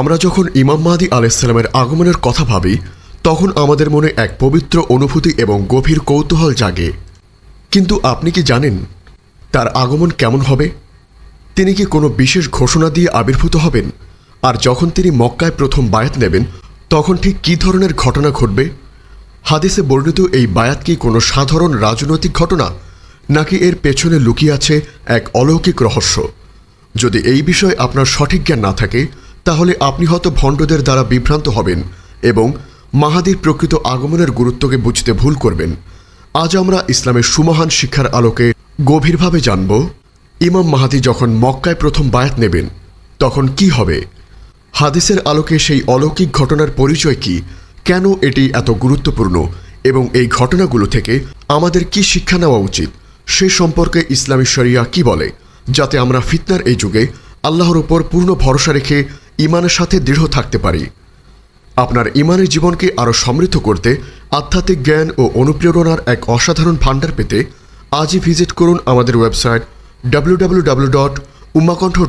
আমরা যখন ইমাম মাহাদি আলাইসাল্লামের আগমনের কথা ভাবি, তখন আমাদের মনে এক পবিত্র অনুভূতি এবং গভীর কৌতূহল জাগে। কিন্তু আপনি কি জানেন তার আগমন কেমন হবে? তিনি কি কোনো বিশেষ ঘোষণা দিয়ে আবির্ভূত হবেন? আর যখন তিনি মক্কায় প্রথম বায়াত নেবেন, তখন ঠিক কী ধরনের ঘটনা ঘটবে? হাদিসে বর্ণিত এই বায়াত কি কোনো সাধারণ রাজনৈতিক ঘটনা, নাকি এর পেছনে লুকিয়ে আছে এক অলৌকিক রহস্য? যদি এই বিষয়ে আপনার সঠিক জ্ঞান না থাকে তাহলে আপনি হয়তো ভণ্ডদের দ্বারা বিভ্রান্ত হবেন এবং মাহাদির প্রকৃত আগমনের গুরুত্বকে বুঝতে ভুল করবেন। আজ আমরা ইসলামের সুমহান শিক্ষার আলোকে গভীরভাবে জানব, ইমাম মাহাদি যখন মক্কায় প্রথম বায়াত নেবেন, তখন কি হবে? হাদিসের আলোকে সেই অলৌকিক ঘটনার পরিচয় কি? কেন এটি এত গুরুত্বপূর্ণ? এবং এই ঘটনাগুলো থেকে আমাদের কি শিক্ষা নেওয়া উচিত? সে সম্পর্কে ইসলামী শরিয়া কি বলে? যাতে আমরা ফিতনার এই যুগে আল্লাহর উপর পূর্ণ ভরসা রেখে ইমানের সাথে দৃঢ় থাকতে পারি। আপনার ইমানের জীবনকে আরও সমৃদ্ধ করতে আধ্যাত্মিক জ্ঞান ও অনুপ্রেরণার এক অসাধারণ ভাণ্ডার পেতে আজই ভিজিট করুন আমাদের website W dot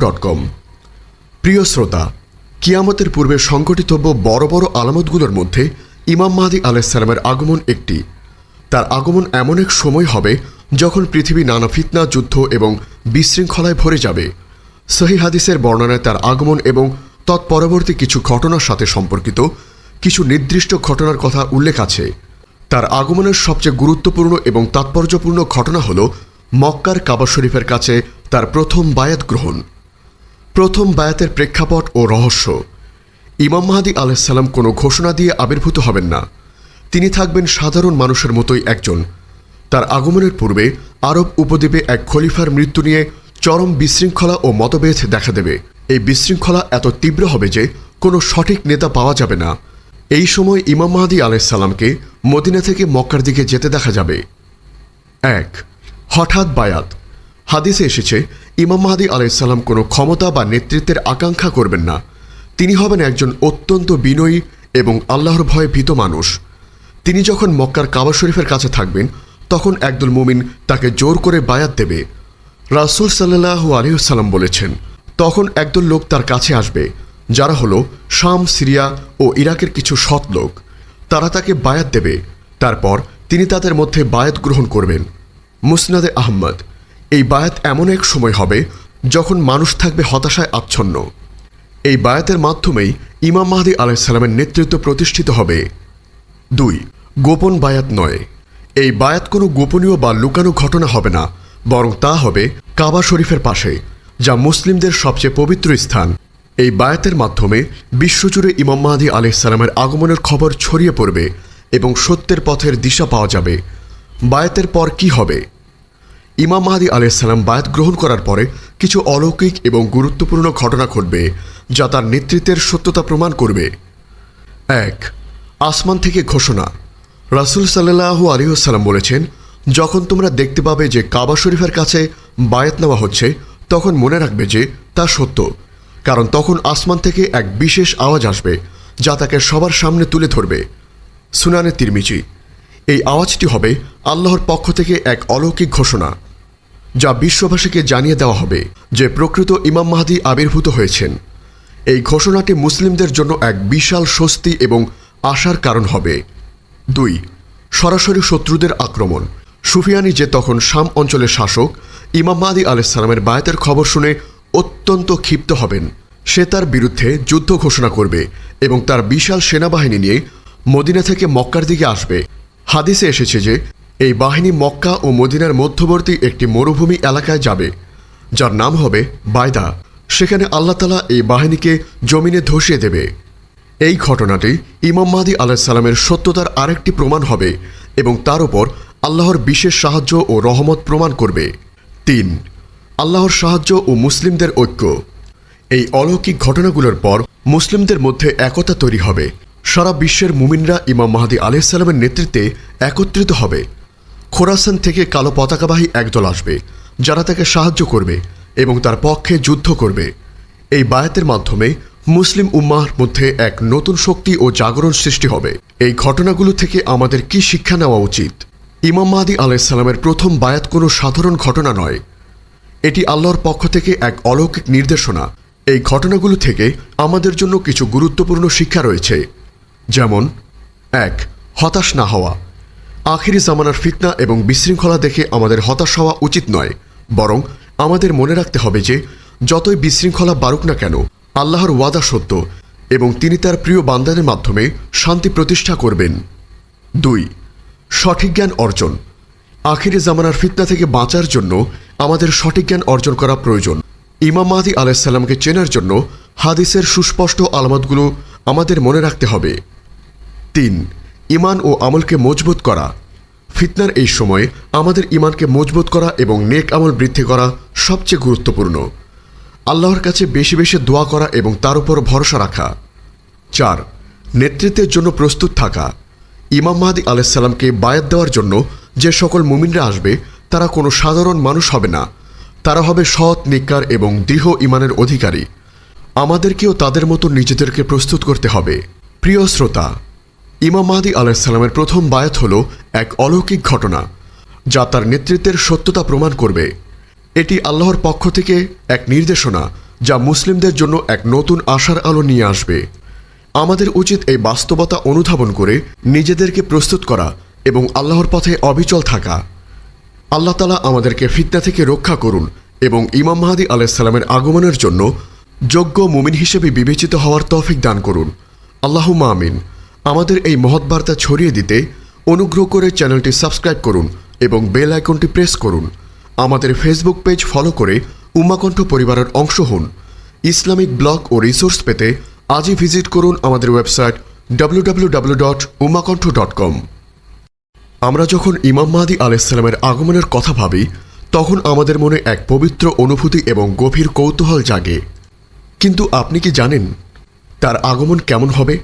dot com প্রিয় শ্রোতা, কিয়ামতের পূর্বে সংঘটিতব্য বড় বড় আলামতগুলোর মধ্যে ইমাম মাহাদি আলাইসালামের আগমন একটি। তার আগমন এমন এক সময় হবে যখন পৃথিবী নানা ফিতনা, যুদ্ধ এবং বিশৃঙ্খলায় ভরে যাবে। সহি হাদিসের বর্ণনায় তার আগমন এবং তৎপরবর্তী কিছু ঘটনার সাথে সম্পর্কিত কিছু নির্দিষ্ট ঘটনার কথা উল্লেখ আছে। তার আগমনের সবচেয়ে গুরুত্বপূর্ণ এবং তাৎপর্যপূর্ণ ঘটনা হল মক্কার কাবা শরীফের কাছে তার প্রথম বায়াত গ্রহণ। প্রথম বায়াতের প্রেক্ষাপট ও রহস্য। ইমাম মাহাদি আলাইসাল্লাম কোনো ঘোষণা দিয়ে আবির্ভূত হবেন না। তিনি থাকবেন সাধারণ মানুষের মতোই একজন। তার আগমনের পূর্বে আরব উপদ্বীপে এক খলিফার মৃত্যু নিয়ে চরম বিশৃঙ্খলা ও মতভেদ দেখা দেবে। এই বিশৃঙ্খলা এত তীব্র হবে যে কোনো সঠিক নেতা পাওয়া যাবে না। এই সময় ইমাম মাহাদি আলাইসাল্লামকে মদিনা থেকে মক্কার দিকে যেতে দেখা যাবে। এক, হঠাৎ বায়াত। হাদিসে এসেছে, ইমাম মাহাদি আলাইসাল্লাম কোনো ক্ষমতা বা নেতৃত্বের আকাঙ্ক্ষা করবেন না। তিনি হবেন একজন অত্যন্ত বিনয়ী এবং আল্লাহর ভয়ে ভীত মানুষ। তিনি যখন মক্কার কাবা শরীফের কাছে থাকবেন, তখন একদল মুমিন তাকে জোর করে বায়াত দেবে। রাসুল সাল্লাহ আলিউসাল্লাম বলেছেন তখন একদল লোক তার কাছে আসবে, যারা হলো শাম, সিরিয়া ও ইরাকের কিছু সৎ লোক। তারা তাকে বায়াত দেবে। তারপর তিনি তাদের মধ্যে বায়াত গ্রহণ করবেন। মুসনাদে আহম্মদ এই বায়াত এমন এক সময় হবে যখন মানুষ থাকবে হতাশায় আচ্ছন্ন। এই বায়াতের মাধ্যমেই ইমাম মাহাদি আলাইসাল্লামের নেতৃত্ব প্রতিষ্ঠিত হবে। দুই, গোপন বায়াত নয়। এই বায়াত কোনো গোপনীয় বা লুকানো ঘটনা হবে না, বরং তা হবে কাবা শরীফের পাশে। যা মুসলিমদের সবচেয়ে পবিত্র স্থান। এই বায়াতের মাধ্যমে বিশ্বজুড়ে ইমাম মাহাদি আলাইসাল্লামের আগমনের খবর ছড়িয়ে পড়বে এবং সত্যের পথের দিশা পাওয়া যাবে। বায়াতের পর কি হবে? ইমাম মাহাদি আলাইসাল্লাম বায়াত গ্রহণ করার পরে কিছু অলৌকিক এবং গুরুত্বপূর্ণ ঘটনা ঘটবে, যা তার নেতৃত্বের সত্যতা প্রমাণ করবে। এক, আসমান থেকে ঘোষণা। রাসুল সাল্লাহু আলিহাল্লাম বলেছেন, যখন তোমরা দেখতে পাবে যে কাবা শরীফের কাছে বায়াত নেওয়া হচ্ছে তখন মনে রাখবে যে তা সত্য, কারণ তখন আসমান থেকে এক বিশেষ আওয়াজ আসবে, যা তাকে সবার সামনে তুলে ধরবে। সুনানে তিরমিচি এই আওয়াজটি হবে আল্লাহর পক্ষ থেকে এক অলৌকিক ঘোষণা, যা বিশ্ববাসীকে জানিয়ে দেওয়া হবে যে প্রকৃত ইমাম মাহাদি আবির্ভূত হয়েছেন। এই ঘোষণাটি মুসলিমদের জন্য এক বিশাল স্বস্তি এবং আশার কারণ হবে। দুই, সরাসরি শত্রুদের আক্রমণ, সুফিয়ানি যে তখন শাম অঞ্চলের শাসক ইমাম মাহাদি আলাইসালামের বায়াতের খবর শুনে অত্যন্ত ক্ষিপ্ত হবেন। সে তার বিরুদ্ধে যুদ্ধ ঘোষণা করবে এবং তার বিশাল সেনাবাহিনী নিয়ে মদিনা থেকে মক্কার দিকে আসবে। হাদিসে এসেছে যে, এই বাহিনী মক্কা ও মদিনার মধ্যবর্তী একটি মরুভূমি এলাকায় যাবে, যার নাম হবে বায়দা সেখানে আল্লাহ তালা এই বাহিনীকে জমিনে ধসিয়ে দেবে। এই ঘটনাটি ইমাম মাহাদি আলাহ সালামের সত্যতার আরেকটি প্রমাণ হবে এবং তার উপর আল্লাহর বিশেষ সাহায্য ও রহমত প্রমাণ করবে। তিন, আল্লাহর সাহায্য ও মুসলিমদের ঐক্য। এই অলৌকিক ঘটনাগুলোর পর মুসলিমদের মধ্যে একতা তৈরি হবে। সারা বিশ্বের মুমিনরা ইমাম মাহাদি আলাইসাল্লামের নেতৃত্বে একত্রিত হবে। খোরাসান থেকে কালো পতাকাবাহী একদল আসবে, যারা তাকে সাহায্য করবে এবং তার পক্ষে যুদ্ধ করবে। এই বায়াতের মাধ্যমে মুসলিম উম্মাহর মধ্যে এক নতুন শক্তি ও জাগরণ সৃষ্টি হবে। এই ঘটনাগুলো থেকে আমাদের কি শিক্ষা নেওয়া উচিত? ইমাম মাহাদি আলাইসাল্লামের প্রথম বায়াত কোনো সাধারণ ঘটনা নয়। এটি আল্লাহর পক্ষ থেকে এক অলৌকিক নির্দেশনা। এই ঘটনাগুলো থেকে আমাদের জন্য কিছু গুরুত্বপূর্ণ শিক্ষা রয়েছে। যেমন, এক, হতাশ না হওয়া। আখিরি জামানার ফিতনা এবং বিশৃঙ্খলা দেখে আমাদের হতাশ হওয়া উচিত নয়। বরং আমাদের মনে রাখতে হবে যে, যতই বিশৃঙ্খলা বাড়ুক না কেন, আল্লাহর ওয়াদা সত্য এবং তিনি তার প্রিয় বান্দাদের মাধ্যমে শান্তি প্রতিষ্ঠা করবেন। দুই সঠিক জ্ঞান অর্জন। আখিরি জামানার ফিতনা থেকে বাঁচার জন্য আমাদের সঠিক জ্ঞান অর্জন করা প্রয়োজন। ইমাম মাহাদি আলাইসাল্লামকে চেনার জন্য হাদিসের সুস্পষ্ট আলামতগুলো আমাদের মনে রাখতে হবে। তিন ইমান ও আমলকে মজবুত করা। ফিতনার এই সময়ে আমাদের ইমানকে মজবুত করা এবং নেক আমল বৃদ্ধি করা সবচেয়ে গুরুত্বপূর্ণ। আল্লাহর কাছে বেশি বেশি দোয়া করা এবং তার উপর ভরসা রাখা। চার, নেতৃত্বের জন্য প্রস্তুত থাকা। ইমাম মাহাদি আলাইসাল্লামকে বায়াত দেওয়ার জন্য যে সকল মুমিনরা আসবে, তারা কোনো সাধারণ মানুষ হবে না। তারা হবে সৎ, নিকার এবং দৃঢ় ইমানের অধিকারী। আমাদেরকেও তাদের মতো নিজেদেরকে প্রস্তুত করতে হবে। প্রিয় শ্রোতা, ইমাম মাহাদি আলাইসাল্লামের প্রথম বায়াত হল এক অলৌকিক ঘটনা, যা তার নেতৃত্বের সত্যতা প্রমাণ করবে। এটি আল্লাহর পক্ষ থেকে এক নির্দেশনা, যা মুসলিমদের জন্য এক নতুন আশার আলো নিয়ে আসবে। আমাদের উচিত এই বাস্তবতা অনুধাবন করে নিজেদেরকে প্রস্তুত করা এবং আল্লাহর পথে অবিচল থাকা। আল্লাহ তালা আমাদেরকে ফিতনা থেকে রক্ষা করুন এবং ইমাম মাহাদি আলাইসাল্লামের আগমনের জন্য যোগ্য মুমিন হিসেবে বিবেচিত হওয়ার তৌফিক দান করুন। আল্লাহ আমিন। আমাদের এই মহৎ বার্তা ছড়িয়ে দিতে অনুগ্রহ করে চ্যানেলটি সাবস্ক্রাইব করুন এবং বেল আইকনটি প্রেস করুন। আমাদের ফেসবুক পেজ ফলো করে উমাকণ্ঠ পরিবারের অংশ হন। ইসলামিক ব্লগ ও রিসোর্স পেতে আজই ভিজিট করুন আমাদের ওয়েবসাইট www.umakontho.com আমরা যখন ইমাম মাহাদি আলাইসাল্লামের আগমনের কথা ভাবি, তখন আমাদের মনে এক পবিত্র অনুভূতি এবং গভীর কৌতূহল জাগে। কিন্তু আপনি কি জানেন তার আগমন কেমন হবে?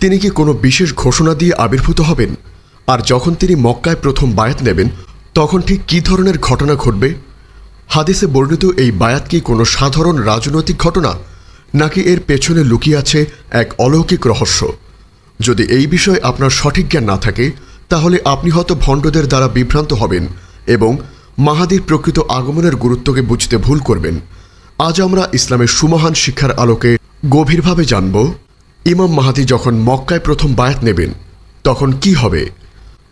তিনি কি কোনো বিশেষ ঘোষণা দিয়ে আবির্ভূত হবেন? আর যখন তিনি মক্কায় প্রথম বায়াত নেবেন, তখন ঠিক কী ধরনের ঘটনা ঘটবে? হাদিসে বর্ণিত এই বায়াত কি কোনো সাধারণ রাজনৈতিক ঘটনা? নাকি এর পেছনে লুকিয়ে আছে এক অলৌকিক রহস্য? যদি এই বিষয়ে আপনার সঠিক জ্ঞান না থাকে, তাহলে আপনি হয়তো ভণ্ডদের দ্বারা বিভ্রান্ত হবেন এবং মাহাদির প্রকৃত আগমনের গুরুত্বকে বুঝতে ভুল করবেন। আজ আমরা ইসলামের সুমহান শিক্ষার আলোকে গভীরভাবে জানব, ইমাম মাহাদি যখন মক্কায় প্রথম বায়াত নেবেন, তখন কি হবে?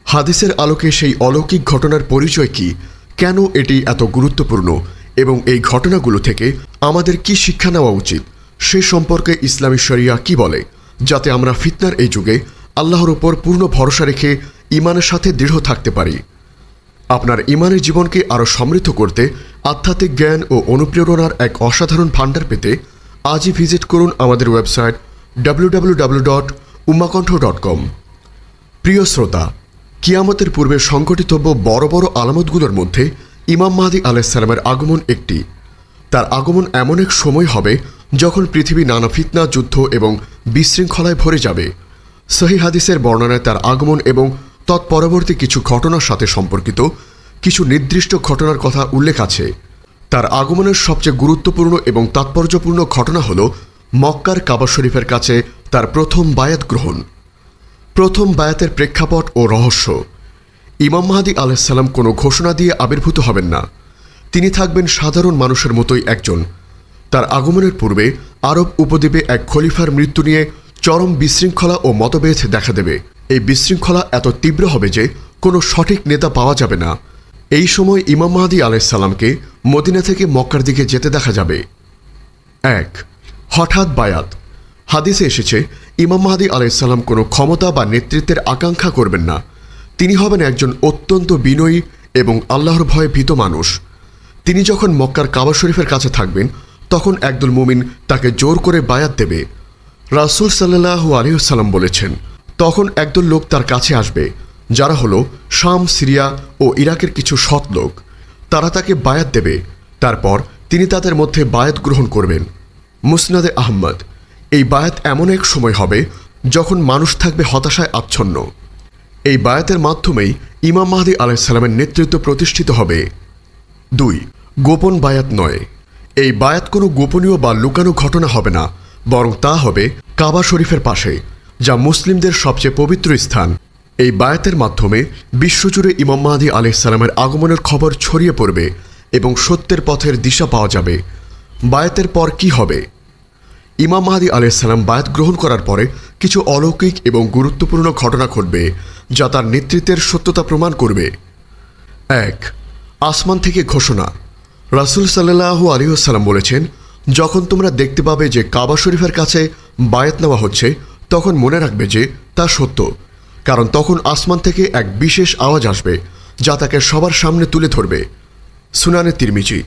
হাদিসের আলোকে সেই অলৌকিক ঘটনার পরিচয় কি? কেন এটি এত গুরুত্বপূর্ণ? এবং এই ঘটনাগুলো থেকে আমাদের কি শিক্ষা নেওয়া উচিত? সে সম্পর্কে ইসলামী শরিয়া কি বলে? যাতে আমরা ফিতনার এই যুগে আল্লাহর উপর পূর্ণ ভরসা রেখে ইমানের সাথে দৃঢ় থাকতে পারি। আপনার ইমানের জীবনকে আরও সমৃদ্ধ করতে আধ্যাত্মিক জ্ঞান ও অনুপ্রেরণার এক অসাধারণ ভাণ্ডার পেতে আজই ভিজিট করুন আমাদের ওয়েবসাইট www.umakontho.com প্রিয় শ্রোতা, কিয়ামতের পূর্বে সংঘটিতব্য বড় বড় আলামতগুলোর মধ্যে ইমাম মাহাদি আলাইসালামের আগমন একটি। তার আগমন এমন এক সময় হবে যখন পৃথিবী নানা ফিতনা, যুদ্ধ এবং বিশৃঙ্খলায় ভরে যাবে, সহি হাদিসের বর্ণনায় তার আগমন এবং তৎপরবর্তী কিছু ঘটনার সাথে সম্পর্কিত কিছু নির্দিষ্ট ঘটনার কথা উল্লেখ আছে। তার আগমনের সবচেয়ে গুরুত্বপূর্ণ এবং তাৎপর্যপূর্ণ ঘটনা হল মক্কার কাবা শরীফের কাছে তার প্রথম বায়াত গ্রহণ। প্রথম বায়াতের প্রেক্ষাপট ও রহস্য। ইমাম মাহাদি আলাইসাল্লাম কোনো ঘোষণা দিয়ে আবির্ভূত হবেন না। তিনি থাকবেন সাধারণ মানুষের মতোই একজন তার আগমনের পূর্বে আরব উপদ্বীপে এক খলিফার মৃত্যু নিয়ে চরম বিশৃঙ্খলা ও মতভেদ দেখা দেবে। এই বিশৃঙ্খলা এত তীব্র হবে যে কোনো সঠিক নেতা পাওয়া যাবে না। এই সময় ইমাম মাহাদি আলাইসাল্লামকে মদিনা থেকে মক্কার দিকে যেতে দেখা যাবে। এক, হঠাৎ বায়াত। হাদিসে এসেছে, ইমাম মাহাদি আলাইসাল্লাম কোনো ক্ষমতা বা নেতৃত্বের আকাঙ্ক্ষা করবেন না। তিনি হবেন একজন অত্যন্ত বিনয়ী এবং আল্লাহর ভয়ে ভীত মানুষ। তিনি যখন মক্কার কাবা শরীফের কাছে থাকবেন তখন একদল মুমিন তাকে জোর করে বায়াত দেবে। রাসুল সাল্লাহ আলিউসাল্লাম বলেছেন, তখন একদল লোক তার কাছে আসবে, যারা হলো শাম, সিরিয়া ও ইরাকের কিছু সৎ লোক। তারা তাকে বায়াত দেবে। তারপর তিনি তাদের মধ্যে বায়াত গ্রহণ করবেন। মুসনাদে আহম্মদ এই বায়াত এমন এক সময় হবে যখন মানুষ থাকবে হতাশায় আচ্ছন্ন। এই বায়াতের মাধ্যমেই ইমাম মাহাদি আলাইসাল্লামের নেতৃত্ব প্রতিষ্ঠিত হবে। দুই, গোপন বায়াত নয়। এই বায়াত কোনো গোপনীয় বা লুকানো ঘটনা হবে না, বরং তা হবে কাবা শরীফের পাশে, যা মুসলিমদের সবচেয়ে পবিত্র স্থান। এই বায়াতের মাধ্যমে বিশ্বজুড়ে ইমাম মাহাদি আলাইসাল্লামের আগমনের খবর ছড়িয়ে পড়বে এবং সত্যের পথের দিশা পাওয়া যাবে। বায়াতের পর কি হবে? ইমাম মাহাদি আলাইসাল্লাম বায়াত গ্রহণ করার পরে কিছু অলৌকিক এবং গুরুত্বপূর্ণ ঘটনা ঘটবে, যা তার নেতৃত্বের সত্যতা প্রমাণ করবে। এক, আসমান থেকে ঘোষণা। রাসুল সাল্লাহু আলিউসালাম বলেছেন, যখন তোমরা দেখতে পাবে যে কাবা শরীফের কাছে বায়াত নেওয়া হচ্ছে, তখন মনে রাখবে যে তা সত্য। কারণ তখন আসমান থেকে এক বিশেষ আওয়াজ আসবে, যা তাকে সবার সামনে তুলে ধরবে। সুনানে তিরমিজি